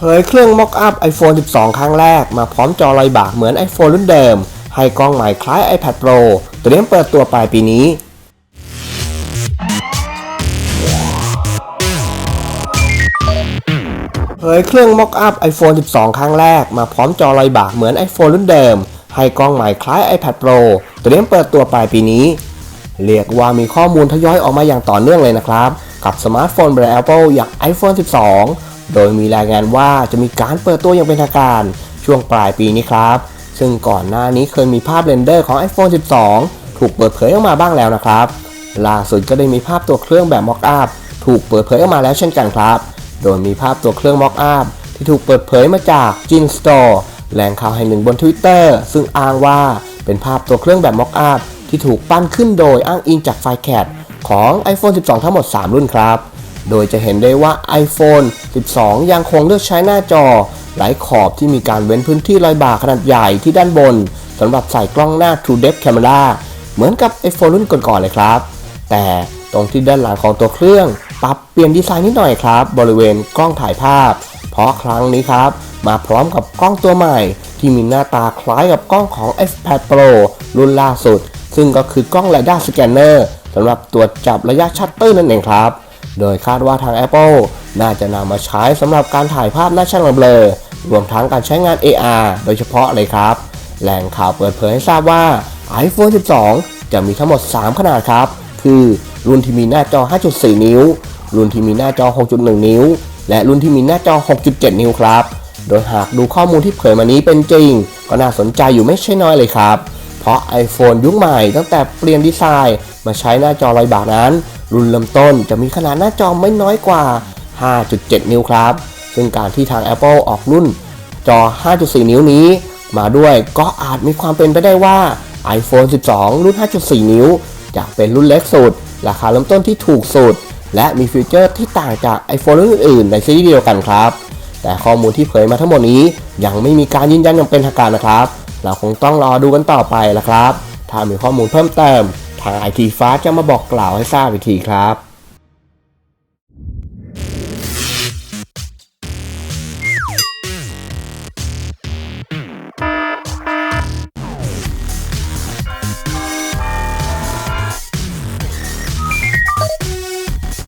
เผยเครื่อง Mock Up iPhone 12 ครั้งแรก มาพร้อมจอลอยบากเหมือน iPhone รุ่นเดิม ให้กล้องใหม่คล้าย iPad Pro เตรียมเปิดตัวปลายปีนี้ เผยเครื่อง Mock Up iPhone 12 ครั้งแรก มาพร้อมจอลอยบากเหมือน iPhone รุ่นเดิม ให้กล้องใหม่คล้าย iPad Pro เตรียมเปิดตัวปลายปีนี้ เรียกว่ามีข้อมูลทยอยออกมาอย่างต่อเนื่องเลยนะครับ กับสมาร์ทโฟนแบรนด์ Apple อย่าง iPhone 12 โดยมีรายงานว่าจะมีการเปิดตัวอย่างเป็นทางการช่วงปลายปีนี้ครับ ซึ่งก่อนหน้านี้เคยมีภาพเรนเดอร์ของ iPhone 12 ถูกเปิดเผยออกมาบ้างแล้วนะครับ ล่าสุดก็ได้มีภาพตัวเครื่องแบบ Mock Up ถูกเปิดเผยออกมาแล้วเช่นกันครับ โดยมีภาพตัวเครื่อง Mock Up ที่ถูกเปิดเผยมาจาก Gin Store แหล่งข่าวแห่งหนึ่งบน Twitter ซึ่งอ้างว่าเป็นภาพตัวเครื่องแบบ Mock Up ที่ถูกปั้นขึ้นโดยอ้างอิงจากไฟล์แคดของ iPhone 12 ทั้งหมด 3 รุ่นครับ โดยจะเห็นได้ว่า iPhone 12 ยังคงเลือกใช้หน้าจอ หลายขอบที่มีการเว้นพื้นที่รอยบากขนาดใหญ่ที่ด้านบนสำหรับใส่กล้องหน้า True Depth Camera เหมือนกับ iPhone รุ่นก่อนๆเลยครับ แต่ตรงที่ด้านหลังของตัวเครื่อง ปรับเปลี่ยนดีไซน์นิดหน่อยครับ บริเวณกล้องถ่ายภาพ เพราะครั้งนี้ครับ มาพร้อมกับกล้องตัวใหม่ ที่มีหน้าตาคล้ายกับกล้องของ iPad Pro รุ่นล่าสุด ซึ่งก็คือกล้อง LiDAR Scanner สำหรับตรวจจับระยะชัตเตอร์นั่นเองครับ โดยคาดว่าทาง Apple น่าจะนำมาใช้สำหรับการถ่ายภาพหน้าช่างเบลอรวมทั้งการใช้งาน AR โดยเฉพาะเลยครับ แหล่งข่าวเปิดเผยให้ทราบว่า iPhone 12 จะมีทั้งหมด 3 ขนาดครับ คือรุ่นที่มีหน้าจอ 5.4 นิ้ว รุ่นที่มีหน้าจอ 6.1 นิ้ว และรุ่นที่มีหน้าจอ 6.7 นิ้วครับ โดยหากดูข้อมูลที่เผยมานี้เป็นจริง ก็น่าสนใจอยู่ไม่ใช่น้อยเลยครับ เพราะ iPhone ยุคใหม่ตั้งแต่เปลี่ยนดีไซน์ มาใช้หน้าจอลอยบากนั้น รุ่นเริ่มต้นจะมีขนาดหน้าจอไม่น้อยกว่า 5.7 นิ้วครับ ซึ่งการที่ทาง Apple ออกรุ่นจอ 5.4 นิ้วนี้ มาด้วยก็อาจมีความเป็นไปได้ว่า iPhone 12 รุ่น 5.4 นิ้ว จะเป็นรุ่นเล็กสุด ราคาเริ่มต้นที่ถูกสุด และมีฟีเจอร์ที่ต่างจาก iPhone รุ่นอื่นในซีรีส์เดียวกันครับ แต่ข้อมูลที่เผยมาทั้งหมดนี้ ยังไม่มีการยืนยันอย่างเป็นทางการนะครับ เราคงต้องรอดูกันต่อไปละครับ ถ้ามีข้อมูลเพิ่มเติม ทางไอทีฟ้าจะมาบอกกล่าวให้ทราบอีกทีครับ